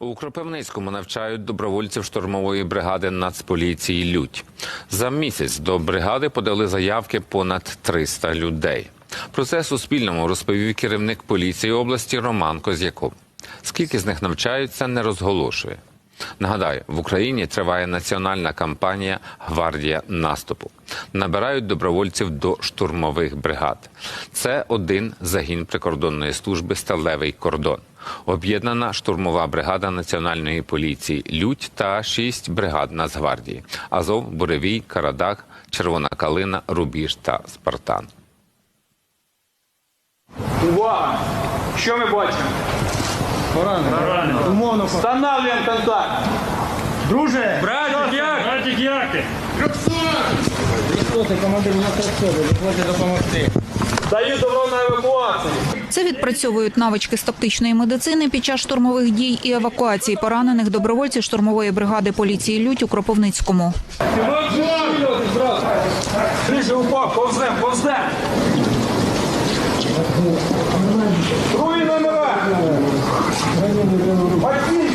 У Кропивницькому навчають добровольців штурмової бригади Нацполіції Лють. За місяць до бригади подали заявки понад 300 людей. Про це Суспільному розповів керівник поліції області Роман Козяков. Скільки з них навчаються, не розголошує. Нагадаю, в Україні триває національна кампанія Гвардія наступу. Набирають добровольців до штурмових бригад. Це один загін прикордонної служби Сталевий кордон. Об'єднана штурмова бригада національної поліції Лють та шість бригад Нацгвардії: Азов, Буревій, Карадак, Червона Калина, Рубіж та Спартан. Увага! Що ми бачимо? Поранено. Умовно. Встановлюємо контакт. Друже! Братик, як? Братик, як ти? Командир допомогти. Даю добро на евакуацію. Це відпрацьовують навички з тактичної медицини під час штурмових дій і евакуації поранених добровольців штурмової бригади поліції Лють у Кропивницькому. Трижи упав, повзем, повзем. Другі номера. Василька.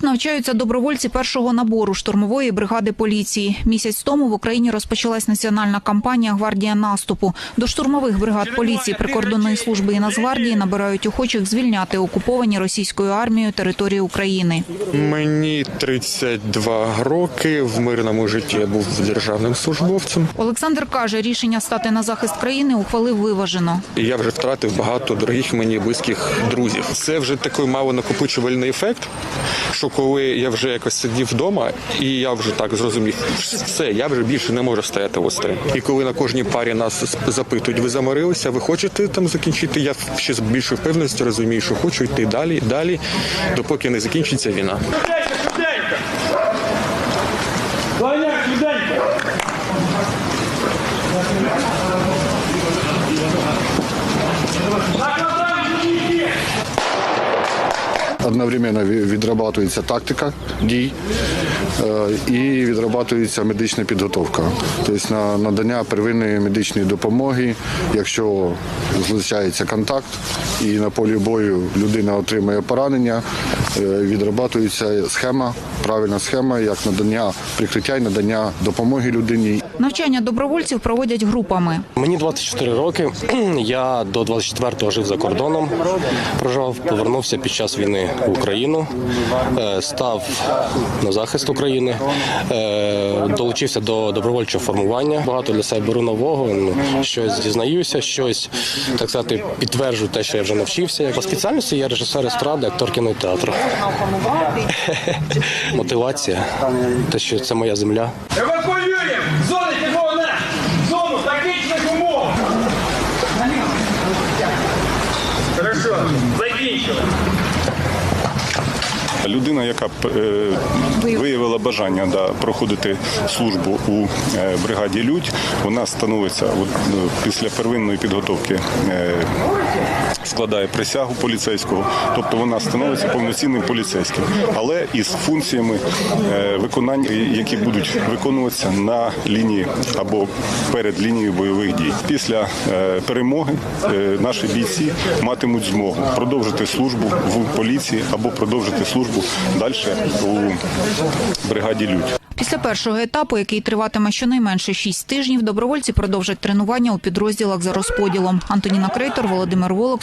Тут навчаються добровольці першого набору штурмової бригади поліції. Місяць тому в Україні розпочалась національна кампанія Гвардія наступу. До штурмових бригад поліції, прикордонної служби і Нацгвардії набирають охочих звільняти окуповані російською армією території України. Мені 32 роки. В мирному житті я був державним службовцем. Олександр каже, рішення стати на захист країни ухвалив виважено. Я вже втратив багато дорогих мені близьких друзів. Це вже такий мало накопичувальний ефект. Що коли я вже якось сидів вдома, і я вже так зрозумів, все, я вже більше не можу стояти в острі. І коли на кожній парі нас запитують, ви заморилися, ви хочете там закінчити? Я ще з більшою впевненістю розумію, що хочу йти далі, далі, допоки не закінчиться війна. Швиденько, швиденько. Доня, швиденько. Накладаємо сюди. Одновременно відрабатується тактика дій е, і відрабатується медична підготовка. Тобто на надання первинної медичної допомоги, якщо злучається контакт і на полі бою людина отримує поранення, відрабатується схема, правильна схема, як надання прикриття і надання допомоги людині. Навчання добровольців проводять групами. Мені 24 роки. Я до 24-го жив за кордоном, проживав, повернувся під час війни в Україну, е, став на захист України, е, долучився до добровольчого формування. Багато для себе беру нового. ну, Щось дізнаюся, щось так сказати, підтверджую те, що я вже навчився. По спеціальності я режисер естради, актор кінотеатру. Мотивація, те, що це моя земля. Евакуюємо! Зони червона! Зону тактичних умов! Хорошо, закінчили. Людина, яка е, виявила бажання да, проходити службу у е, бригаді Людь, вона становиться от, е, після первинної підготовки. е, Складає присягу поліцейського, тобто вона становиться повноцінним поліцейським, але із функціями е, виконання, які будуть виконуватися на лінії або перед лінією бойових дій. Після е, перемоги е, наші бійці матимуть змогу продовжити службу в поліції або продовжити службу далі у бригаді Людь. Після першого етапу, який триватиме щонайменше 6 тижнів, добровольці продовжать тренування у підрозділах за розподілом. Антоніна Крейтор, Володимир Волок,